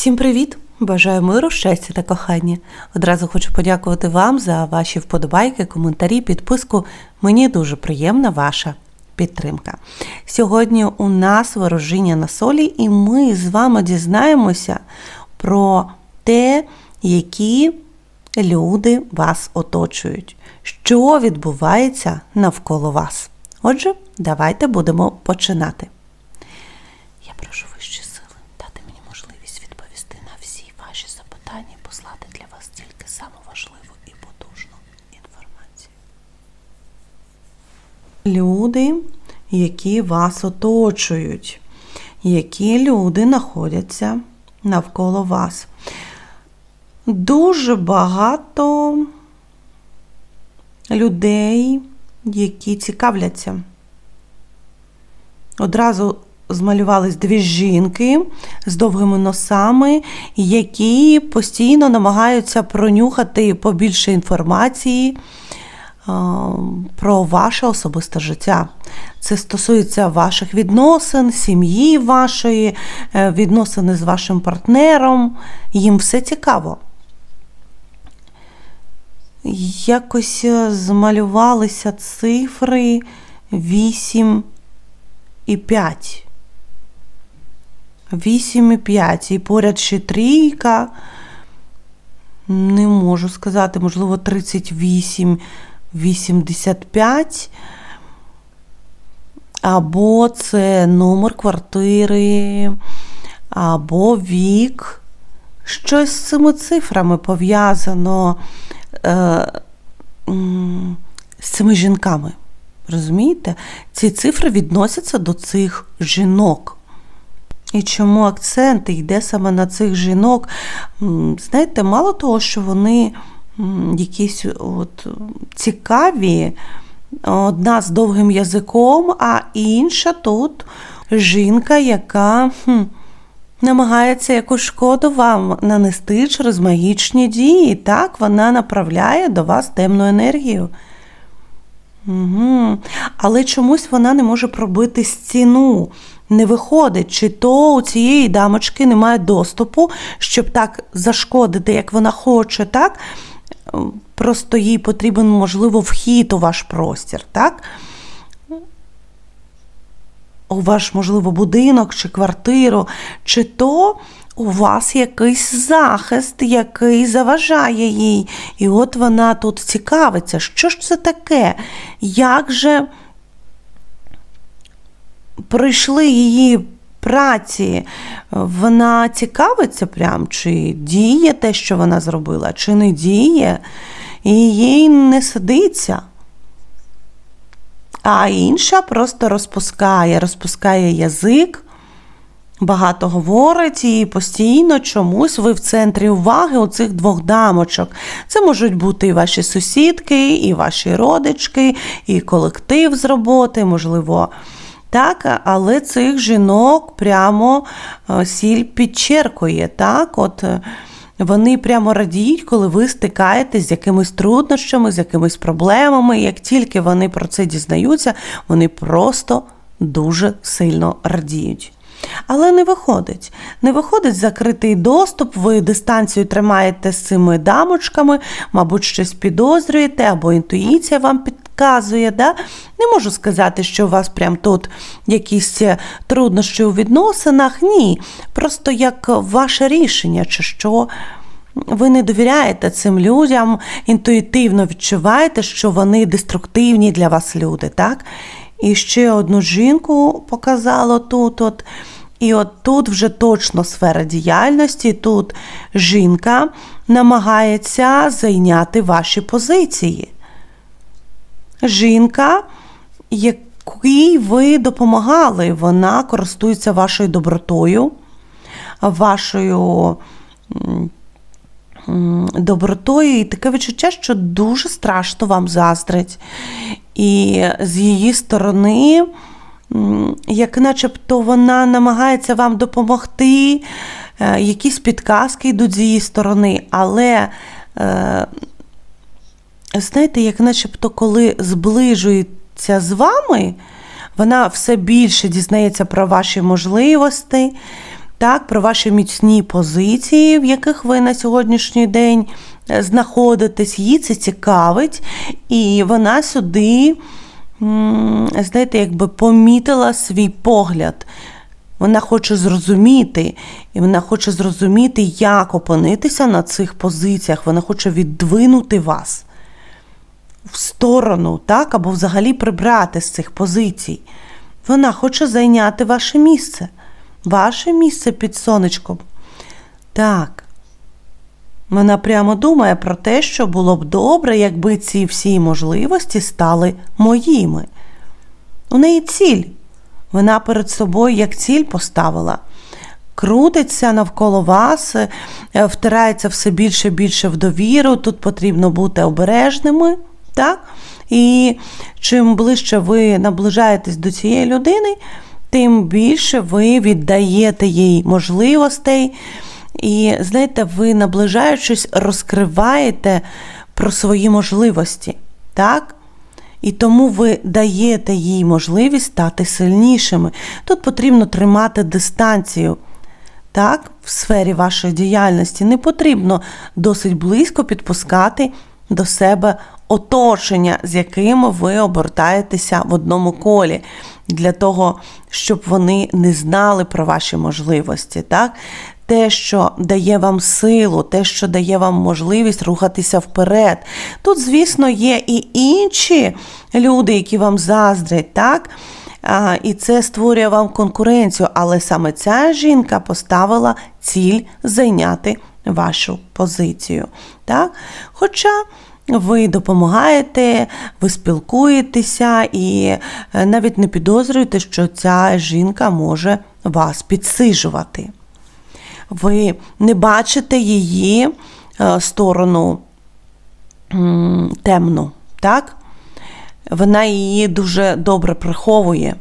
Всім привіт! Бажаю миру, щастя та кохання. Одразу хочу подякувати вам за ваші вподобайки, коментарі, підписку. Мені дуже приємна ваша підтримка. Сьогодні у нас ворожіння на солі, і ми з вами дізнаємося про те, які люди вас оточують, що відбувається навколо вас. Отже, давайте будемо починати. Я прошу вищі сили дати мені можливість відповісти на всі ваші запитання і послати для вас тільки саму важливу і потужну інформацію. Люди, які вас оточують, які люди знаходяться навколо вас. Дуже багато людей, які цікавляться. Одразу змалювались дві жінки з довгими носами, які постійно намагаються пронюхати побільше інформації про ваше особисте життя. Це стосується ваших відносин, сім'ї вашої, е, відносини з вашим партнером. Їм все цікаво. Якось е, змалювалися цифри 8 і 5. 8 і 5. І поряд ще трійка. Не можу сказати, можливо, 38, 85. Або це номер квартири, або вік. Щось з цими цифрами пов'язано е, з цими жінками. Розумієте? Ці цифри відносяться до цих жінок. І чому акцент йде саме на цих жінок? Знаєте, мало того, що вони якісь от цікаві, одна з довгим язиком, а інша тут жінка, яка хм, намагається якусь шкоду вам нанести через магічні дії. Так, вона направляє до вас темну енергію. Угу. Але чомусь вона не може пробити стіну. Не виходить, чи то у цієї дамочки немає доступу, щоб так зашкодити, як вона хоче, так? Просто їй потрібен, можливо, вхід у ваш простір, так? У ваш, можливо, будинок чи квартиру, чи то у вас якийсь захист, який заважає їй. І от вона тут цікавиться, що ж це таке? Як же прийшли її праці, вона цікавиться прям, чи діє те, що вона зробила, чи не діє, і їй не сидиться. А інша просто розпускає, розпускає язик, багато говорить і постійно чомусь ви в центрі уваги у цих двох дамочок. Це можуть бути і ваші сусідки, і ваші родички, і колектив з роботи, можливо. Так, але цих жінок прямо е, сіль підчеркує. Так, от е, вони прямо радіють, коли ви стикаєтесь з якимись труднощами, з якимись проблемами. Як тільки вони про це дізнаються, вони просто дуже сильно радіють. Але не виходить. Не виходить закритий доступ, ви дистанцію тримаєте з цими дамочками, мабуть, щось підозрюєте, або інтуїція вам підказує. Да? Не можу сказати, що у вас прям тут якісь труднощі у відносинах. Ні. Просто як ваше рішення, чи що. Ви не довіряєте цим людям, інтуїтивно відчуваєте, що вони деструктивні для вас люди, так? І ще одну жінку показало тут. от. І от тут вже точно сфера діяльності. Тут жінка намагається зайняти ваші позиції. Жінка, якій ви допомагали, вона користується вашою добротою, вашою добротою, і таке відчуття, що дуже страшно вам заздрить. І з її сторони, як начебто вона намагається вам допомогти, е, якісь підказки йдуть з її сторони, але. Знаєте, як начебто, коли зближується з вами, вона все більше дізнається про ваші можливості, так, про ваші міцні позиції, в яких ви на сьогоднішній день е, знаходитесь. Її це цікавить, і вона сюди, знаєте, якби помітила свій погляд. Вона хоче зрозуміти, і вона хоче зрозуміти, як опинитися на цих позиціях. Вона хоче віддвинути вас в сторону, так, або взагалі прибрати з цих позицій. Вона хоче зайняти ваше місце. Ваше місце під сонечком. Так. Вона прямо думає про те, що було б добре, якби ці всі можливості стали моїми. У неї ціль. Вона перед собою як ціль поставила. Крутиться навколо вас, е, втирається все більше і більше в довіру. Тут потрібно бути обережними. Так? І чим ближче ви наближаєтесь до цієї людини, тим більше ви віддаєте їй можливостей. І, знаєте, ви, наближаючись, розкриваєте про свої можливості. Так? І тому ви даєте їй можливість стати сильнішими. Тут потрібно тримати дистанцію. Так, в сфері вашої діяльності не потрібно досить близько підпускати до себе оточення, з якими ви обертаєтеся в одному колі, для того, щоб вони не знали про ваші можливості. Так? Те, що дає вам силу, те, що дає вам можливість рухатися вперед. Тут, звісно, є і інші люди, які вам заздрять, так? А, І це створює вам конкуренцію, але саме ця жінка поставила ціль зайняти вашу позицію. Так? Хоча ви допомагаєте, ви спілкуєтеся і е, навіть не підозрюєте, що ця жінка може вас підсижувати. Ви не бачите її е, сторону темну, так? Вона її дуже добре приховує.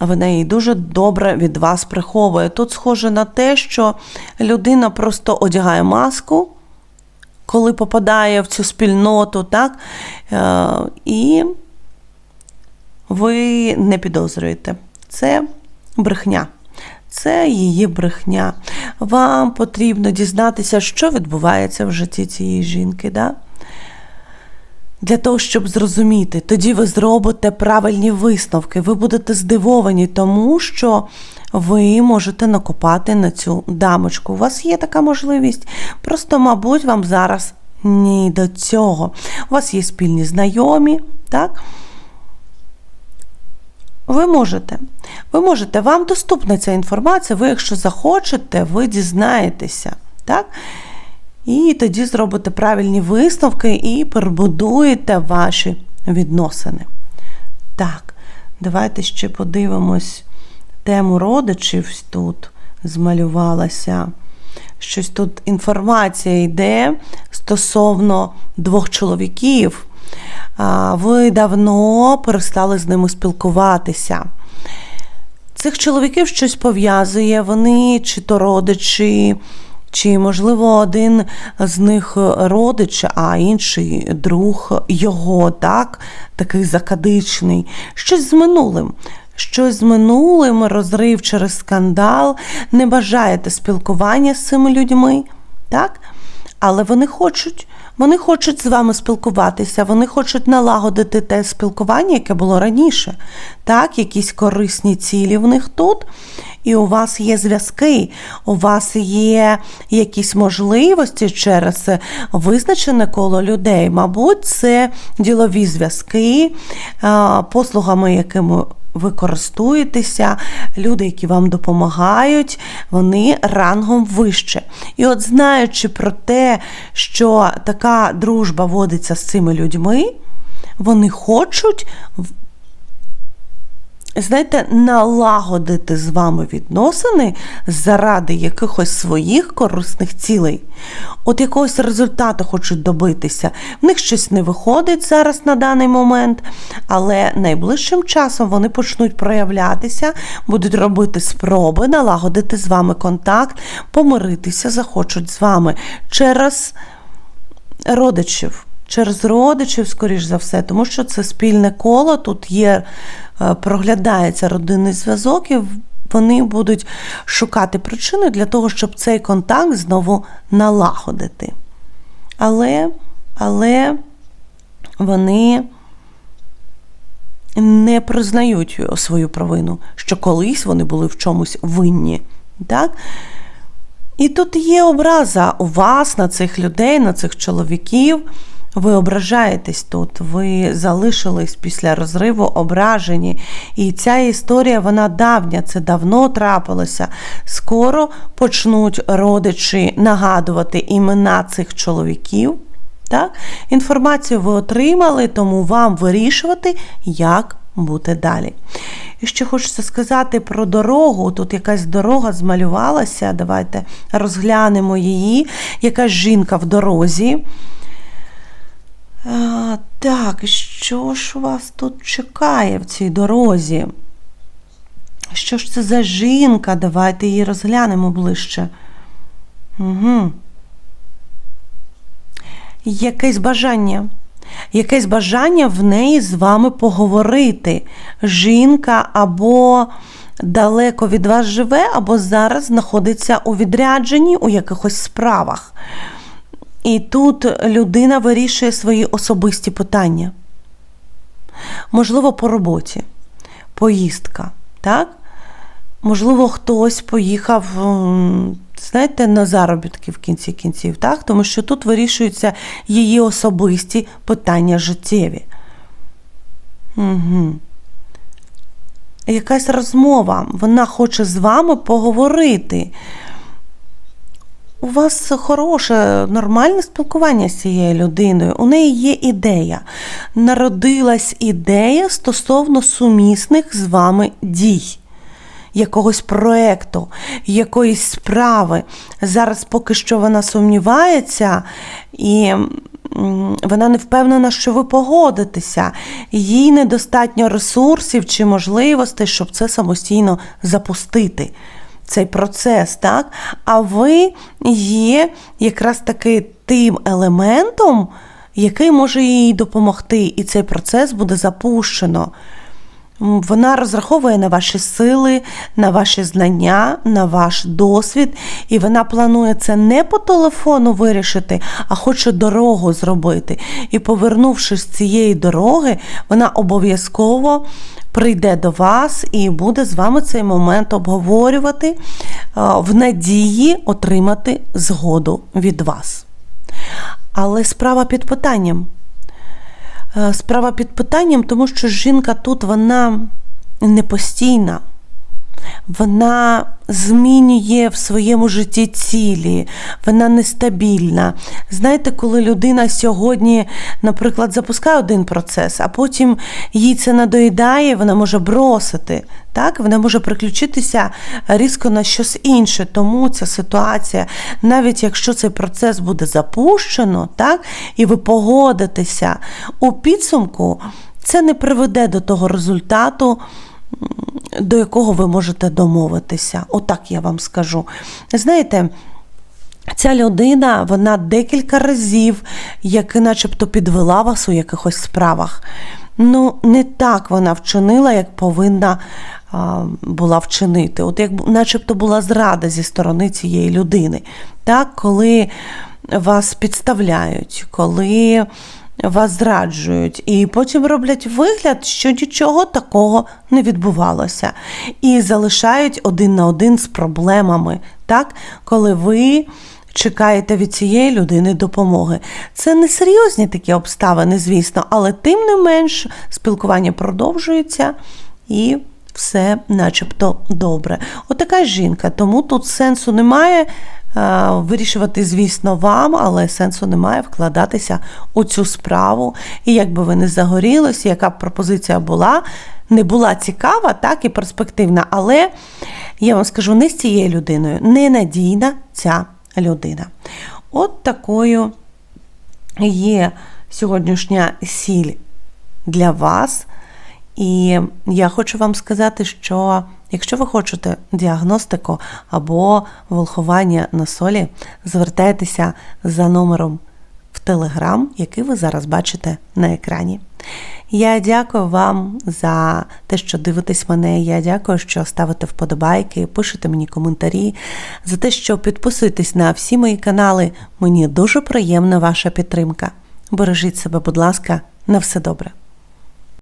Вона її дуже добре від вас приховує. Тут схоже на те, що людина просто одягає маску, коли попадає в цю спільноту, так? Е, і ви не підозрюєте. Це брехня. Це її брехня. Вам потрібно дізнатися, що відбувається в житті цієї жінки. Да? Для того, щоб зрозуміти, тоді ви зробите правильні висновки. Ви будете здивовані, тому що ви можете накопати на цю дамочку. У вас є така можливість. Просто, мабуть, вам зараз ні до цього. У вас є спільні знайомі, так? Ви можете. Ви можете, вам доступна ця інформація, ви, якщо захочете, ви дізнаєтеся. Так? І тоді зробите правильні висновки і перебудуєте ваші відносини. Так, давайте ще подивимось тему родичів тут змалювалася. Щось тут інформація йде стосовно двох чоловіків. Ви давно перестали з ними спілкуватися. Цих чоловіків щось пов'язує, вони чи то родичі, чи, можливо, один з них родич, а інший друг його, так, такий закадичний, щось з минулим. Щось з минулим, розрив через скандал, не бажаєте спілкування з цими людьми, так? Але вони хочуть, вони хочуть з вами спілкуватися, вони хочуть налагодити те спілкування, яке було раніше. Так, якісь корисні цілі в них тут. І у вас є зв'язки, у вас є якісь можливості через визначене коло людей. Мабуть, це ділові зв'язки, послугами, якими ви користуєтеся, люди, які вам допомагають, вони рангом вище. І от знаючи про те, що така дружба водиться з цими людьми, вони хочуть знаєте, налагодити з вами відносини заради якихось своїх корисних цілей. От якогось результату хочуть добитися. В них щось не виходить зараз на даний момент, але найближчим часом вони почнуть проявлятися, будуть робити спроби, налагодити з вами контакт, помиритися захочуть з вами через родичів через родичів, скоріш за все, тому що це спільне коло, тут є, е, проглядається родинний зв'язок, і вони будуть шукати причину для того, щоб цей контакт знову налагодити. Але, але вони не признають свою провину, що колись вони були в чомусь винні. Так? І тут є образа у вас на цих людей, на цих чоловіків. Ви ображаєтесь тут, ви залишились після розриву ображені. І ця історія, вона давня, це давно трапилося. Скоро почнуть родичі нагадувати імена цих чоловіків. Так? Інформацію ви отримали, тому вам вирішувати, як бути далі. І ще хочеться сказати про дорогу. Тут якась дорога змалювалася. Давайте розглянемо її. Якась жінка в дорозі. А, так, що ж вас тут чекає в цій дорозі? Що ж це за жінка? Давайте її розглянемо ближче. Угу. Якесь бажання. Якесь бажання в неї з вами поговорити. Жінка або далеко від вас живе, або зараз знаходиться у відрядженні у якихось справах. І тут людина вирішує свої особисті питання. Можливо, по роботі, поїздка, так? Можливо, хтось поїхав, знаєте, на заробітки в кінці кінців, так? Тому що тут вирішуються її особисті питання життєві. Угу. Якась розмова, вона хоче з вами поговорити. У вас хороше, нормальне спілкування з цією людиною. У неї є ідея. Народилась ідея стосовно сумісних з вами дій, якогось проєкту, якоїсь справи. Зараз поки що вона сумнівається і. Вона не впевнена, що ви погодитеся, їй недостатньо ресурсів чи можливостей, щоб це самостійно запустити цей процес, так? А ви є якраз таки тим елементом, який може їй допомогти, і цей процес буде запущено. Вона розраховує на ваші сили, на ваші знання, на ваш досвід, і вона планує це не по телефону вирішити, а хоче дорогу зробити. І, повернувшись з цієї дороги, вона обов'язково прийде до вас і буде з вами цей момент обговорювати в надії отримати згоду від вас. Але справа під питанням. Справа під питанням, тому що жінка тут вона не постійна вона змінює в своєму житті цілі, вона нестабільна. Знаєте, коли людина сьогодні, наприклад, запускає один процес, а потім їй це надоїдає, вона може бросити. Так, Вона може приключитися різко на щось інше. Тому ця ситуація, навіть якщо цей процес буде запущено, так, і ви погодитеся у підсумку, це не приведе до того результату до якого ви можете домовитися. Отак я вам скажу. Знаєте, Ця людина, вона декілька разів, як начебто підвела вас у якихось справах. Ну, не так вона вчинила, як повинна а, була вчинити. От як начебто була зрада зі сторони цієї людини. Так, Коли вас підставляють, коли вас зраджують, і потім роблять вигляд, що нічого такого не відбувалося, і залишають один на один з проблемами, так, коли ви. Чекаєте від цієї людини допомоги. Це не серйозні такі обставини, звісно, але тим не менш спілкування продовжується і все начебто добре. Отака жінка, тому тут сенсу немає вирішувати, звісно, вам, але сенсу немає вкладатися у цю справу. І якби ви не загорілися, яка б пропозиція була, не була цікава, так і перспективна. Але я вам скажу, не з цією людиною, ненадійна ця людина. От такою є сьогоднішня сіль для вас. І я хочу вам сказати, що якщо ви хочете діагностику або волхування на солі, звертайтеся за номером в Телеграм, який ви зараз бачите на екрані. Я дякую вам за те, що дивитесь мене. Я дякую, що ставите вподобайки, пишете мені коментарі, за те, що підписуєтесь на всі мої канали. Мені дуже приємна ваша підтримка. Бережіть себе, будь ласка, на все добре.